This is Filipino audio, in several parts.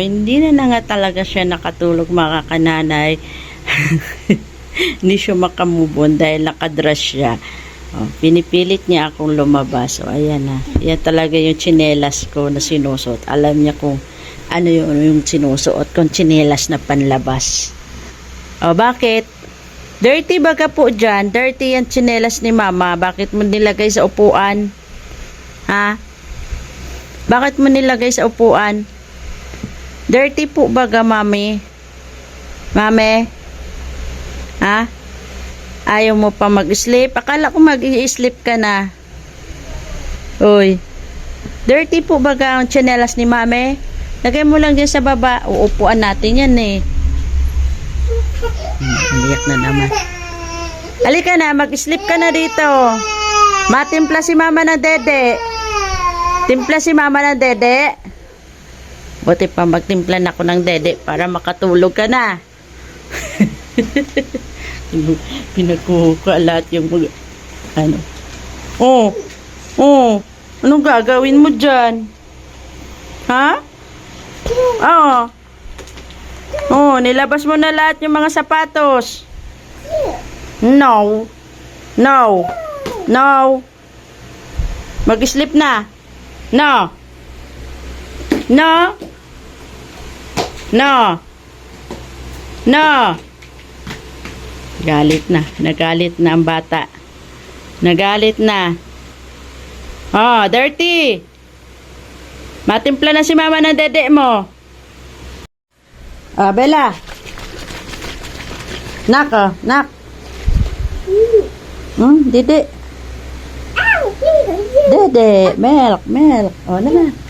hindi na, na nga talaga siya nakatulog mga kananay. hindi siya makamubon dahil nakadress siya. Oh, pinipilit niya akong lumabas. O, ayan na. Yan talaga yung tsinelas ko na sinusuot. Alam niya kung ano yung, yung sinusuot kong tsinelas na panlabas. O, bakit? Dirty ba ka po dyan? Dirty yung tsinelas ni mama. Bakit mo nilagay sa upuan? Ha? Bakit mo nilagay sa upuan? Dirty po baga, mami? Mami? Ha? Ayaw mo pa mag-sleep? Akala ko mag-i-sleep ka na. Uy. Dirty po baga ang tsinelas ni mami? Lagay mo lang dyan sa baba. Uupuan natin yan eh. Hmm, umiyak na naman. Halika na, mag-sleep ka na dito. Matimpla si mama ng dede. Timpla si mama ng dede. Buti pa magtimpla ako ng dede para makatulog ka na. Pinagkuka lahat yung mga, ano. Oh, oh, anong gagawin mo dyan? Ha? Oo. Oh, nilabas mo na lahat yung mga sapatos. No. No. No. Mag-sleep na. No. No. No. No. Galit na. Nagalit na ang bata. Nagalit na. Oh, dirty. Matimpla na si mama ng dede mo. Ah, Bella. Nak, oh, nak. Hmm, dede. Dede, milk, milk. Oh, na na.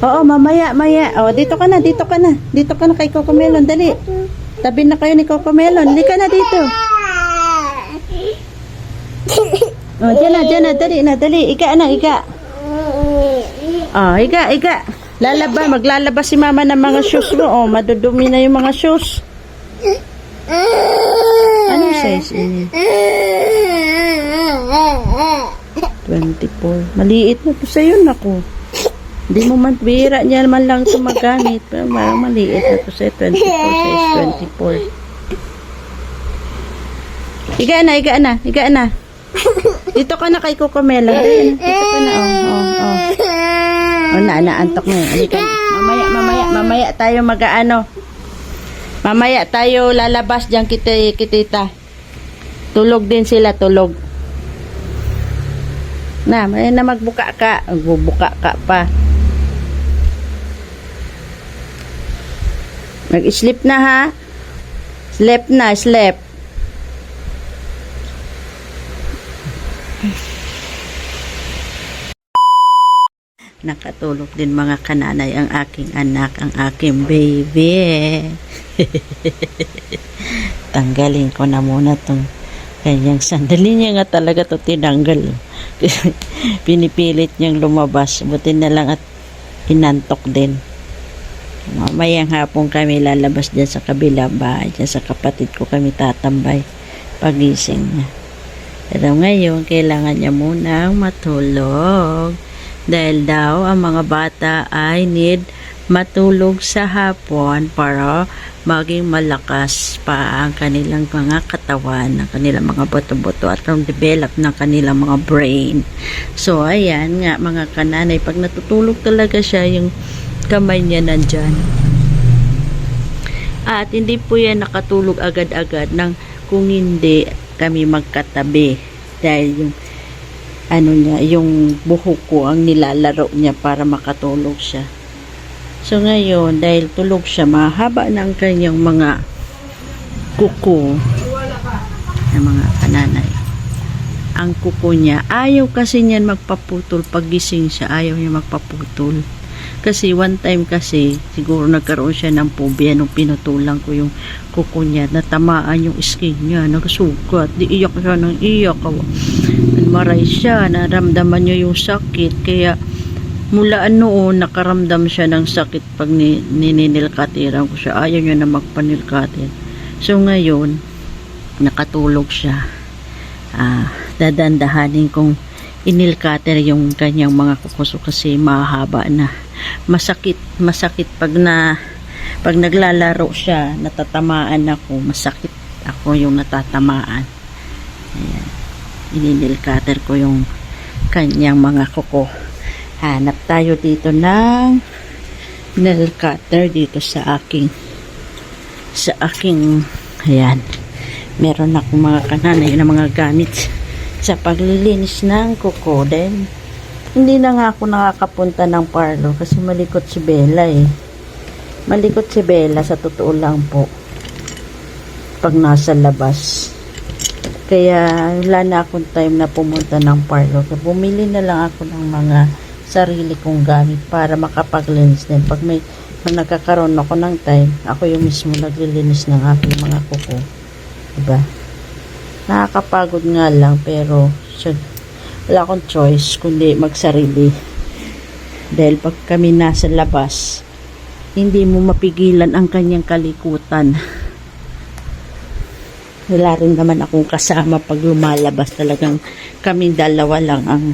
Oo, mamaya, maya. Oh, dito ka na, dito ka na. Dito ka na kay Coco Melon, dali. Tabi na kayo ni Coco Melon. Dali ka na dito. Oh, dyan na, dyan na, dali na, dali. Ika na, ika. Oh, ika, ika. Lalaba, maglalaba si mama ng mga shoes mo. Oh, madudumi na yung mga shoes. Ano size eh? 24. Maliit na to sa'yo, naku. Hindi mo man, bira niya man lang ito magamit. Pero parang maliit na to sa'yo. 24, size 24. Higa na, higa na, higa na. Dito ka na kay Melon. Dito ka na, oh, oh, oh. Oh, na, naantok na. Halika na. Mamaya, mamaya, mamaya tayo mag-ano. Mamaya tayo lalabas diyan kita, kitita. Tulog din sila, tulog. Na, may na magbuka ka. Magbubuka ka pa. Mag-sleep na ha. Sleep na, sleep. Nakatulog din mga kananay ang aking anak, ang aking baby. Tanggalin ko na muna tong kanyang sandali niya nga talaga to tinanggal. Pinipilit niyang lumabas. Buti na lang at inantok din. Mamayang hapon kami lalabas dyan sa kabilang bahay. Dyan sa kapatid ko kami tatambay pagising niya. Pero ngayon, kailangan niya munang matulog. Dahil daw, ang mga bata ay need matulog sa hapon para maging malakas pa ang kanilang mga katawan, ang kanilang mga buto-buto at ang develop ng kanilang mga brain. So, ayan nga mga kananay, pag natutulog talaga siya, yung kamay niya nandyan. At hindi po yan nakatulog agad-agad nang kung hindi kami magkatabi dahil yung ano niya, yung buhok ko ang nilalaro niya para makatulog siya. So ngayon, dahil tulog siya, mahaba na ang kanyang mga kuko ng mga kananay. Ang kuko niya, ayaw kasi niyan magpaputol. Pagising siya, ayaw niya magpaputol. Kasi one time kasi, siguro nagkaroon siya ng phobia nung pinutulan ko yung kuko niya. Natamaan yung skin niya, nagsugat. Di iyak siya ng iyak. Maray siya, naramdaman niya yung sakit. Kaya mula noon, nakaramdam siya ng sakit pag ni, nininilkatiran ko siya. Ayaw niya na magpanilkatir. So ngayon, nakatulog siya. Ah, dadandahanin kong inil yung kanyang mga kukuso kasi mahaba na. Masakit, masakit pag na pag naglalaro siya, natatamaan ako, masakit ako yung natatamaan. Ayan. Ininil ko yung kanyang mga kuko. Hanap tayo dito ng nail cutter dito sa aking sa aking ayan meron akong mga kananay na mga gamit sa paglilinis ng kuko then hindi na nga ako nakakapunta ng parlo kasi malikot si Bella eh. Malikot si Bella sa totoo lang po. Pag nasa labas. Kaya wala na akong time na pumunta ng parlo kaya bumili na lang ako ng mga sarili kong gamit para makapaglinis din. Pag may pag nagkakaroon ako ng time ako yung mismo naglilinis ng aking mga kuko. Diba nakakapagod nga lang pero syud, wala akong choice kundi magsarili. Dahil pag kami nasa labas hindi mo mapigilan ang kanyang kalikutan. Wala rin naman akong kasama pag lumalabas. Talagang kaming dalawa lang ang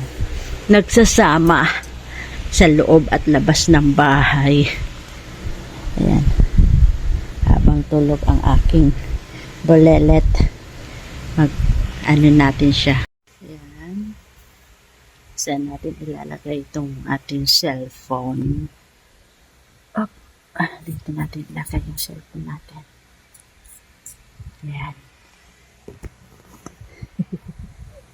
nagsasama sa loob at labas ng bahay. Ayan. Habang tulog ang aking bolelet mag ano natin siya? Ayan. Saan natin ilalagay itong ating cellphone? Up. Ah, dito natin ilagay yung cellphone natin. Ayan.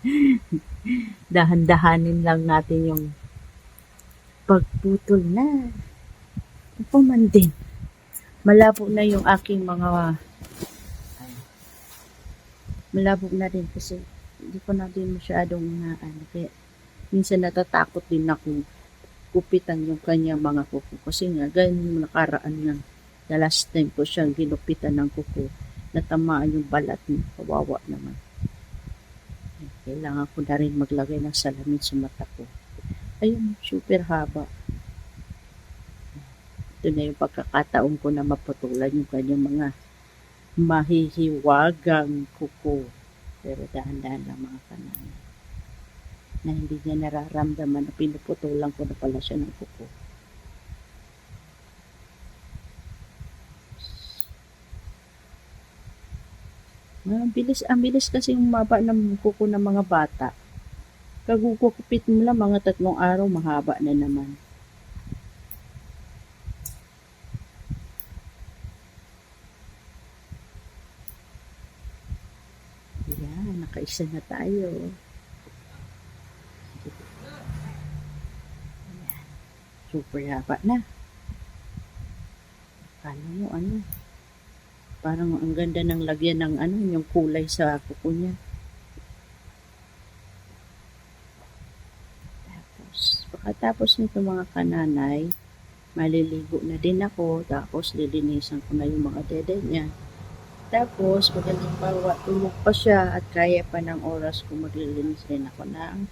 Dahan-dahanin lang natin yung pagputol na. Ito man din. Malabo na yung aking mga malabo na din kasi hindi ko na din masyadong na ano kaya minsan natatakot din ako kupitan yung kanyang mga kuko. Kasi nga ganyan yung nakaraan ng the last time ko siyang ginupitan ng kuko natamaan yung balat niya kawawa naman. Kailangan ko na rin maglagay ng salamin sa mata ko. Ayun super haba. Ito na yung pagkakataon ko na maputulan yung kanyang mga mahihiwagang kuko. Pero dahan-dahan lang mga kanan. Na hindi niya nararamdaman na pinuputulan ko na pala siya ng kuko. Ang bilis, ang bilis kasi umaba ng kuko ng mga bata. Kagugupit mo lang mga tatlong araw, mahaba na naman. Nakaisa na tayo. Ayan, super haba na. Kala mo ano, parang ang ganda ng lagyan ng ano, yung kulay sa kuko niya. Tapos, pagkatapos nito mga kananay, maliligo na din ako, tapos lilinisan ko na yung mga dede niya. Tapos, pag halimbawa, tulog pa siya at kaya pa ng oras ko maglilinis din ako ng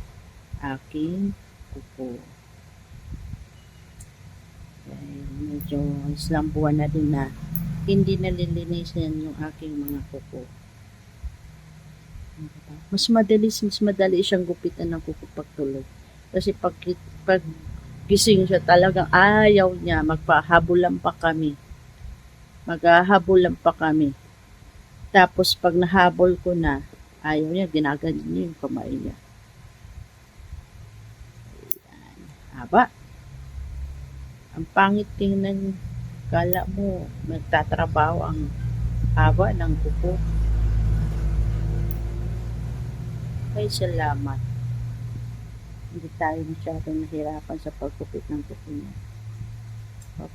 aking kuko. Dahil medyo islang buwan na din na hindi nalilinisan yung aking mga kuko. Mas madalis, mas madali siyang gupitan ng kuko pag tulog. Kasi pag, pag gising siya talagang ayaw niya, magpahabulan pa kami. Maghahabulan pa kami. Tapos pag nahabol ko na, ayaw niya, ginaganyan niya yung kamay niya. Ayan. Haba. Ang pangit tingnan, kala mo, nagtatrabaho ang haba ng kuko. Ay, salamat. Hindi tayo masyadong nahirapan sa pagkupit ng kuko niya. Hop.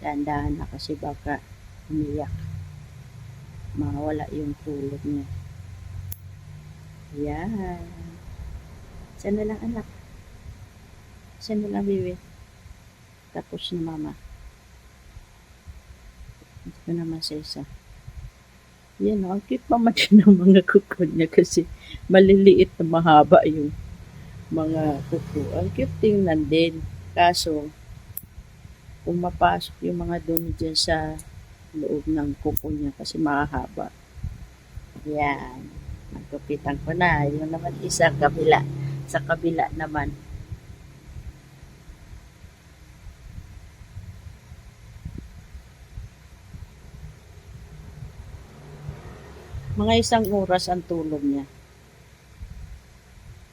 Dahan-dahan na kasi baka umiyak mawala yung tulog niya. Yan. Saan na lang anak? Saan na lang bebe? Tapos na mama. Ito naman sa isa. Yan, ang cute pa man siya ng mga kuko niya kasi maliliit na mahaba yung mga kuko. Ang cute tingnan din. Kaso, kung mapasok yung mga dumi dyan sa loob ng kuko niya kasi mahaba. Yan. Nagkupitan ko na. Yung naman isa, kabila. Sa kabila naman. Mga isang oras ang tulog niya.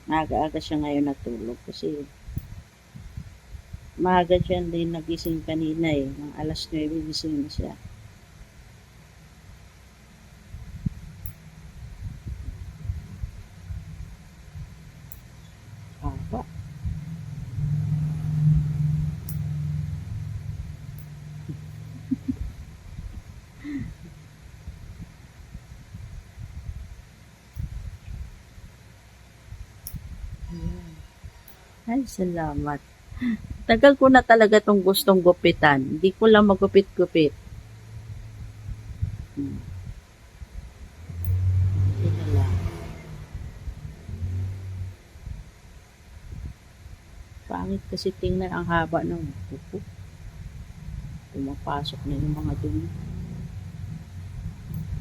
Maaga-aga siya ngayon natulog kasi maaga siya din nagising kanina eh. Mga alas 9 gising siya. Aba. Ayan. Ay, salamat. Tagal ko na talaga tong gustong gupitan. Hindi ko lang magupit-gupit. Hmm. Pangit kasi tingnan ang haba ng buko. Pumapasok na yung mga dumi.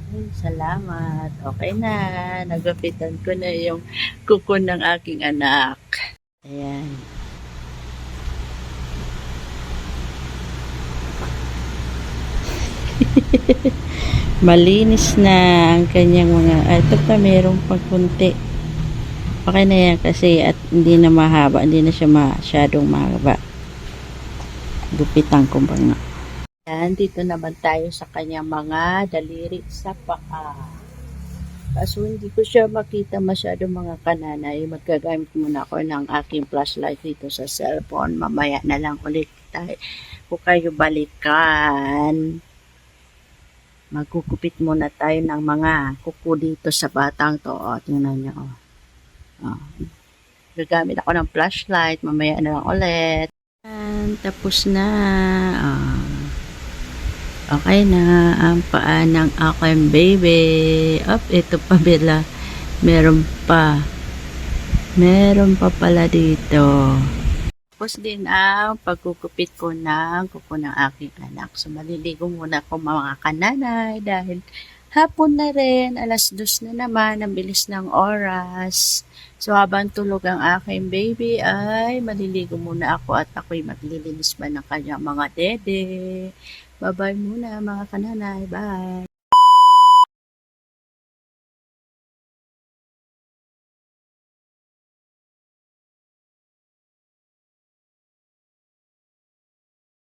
Ay, salamat. Okay na. Nagapitan ko na yung kuko ng aking anak. Ayan. Malinis na ang kanyang mga... Ah, ito pa, mayroong pagkunti. Okay na yan kasi at hindi na mahaba. Hindi na siya masyadong mahaba. Gupitan ko ba nga. Yan, dito naman tayo sa kanyang mga daliri sa paa. Kaso hindi ko siya makita masyado mga kananay. Magkagamit muna ako ng aking flashlight dito sa cellphone. Mamaya na lang ulit tayo. Kung kayo balikan. Magkukupit muna tayo ng mga kuko dito sa batang to. O, tingnan nyo. O. Gagamit ako ng flashlight. Mamaya na lang ulit. Yan, tapos na. O. Okay na ang paa ng aking baby. Up, ito pa bila. Meron pa. Meron pa pala dito. Tapos din ang pagkukupit ko ng kuko ng aking anak. So, maliligo muna ako mga kananay dahil hapon na rin, alas dos na naman, ang bilis ng oras. So, habang tulog ang aking baby ay maliligo muna ako at ako'y maglilinis ba ng kanyang mga dede. Bye-bye muna mga kananay. Bye!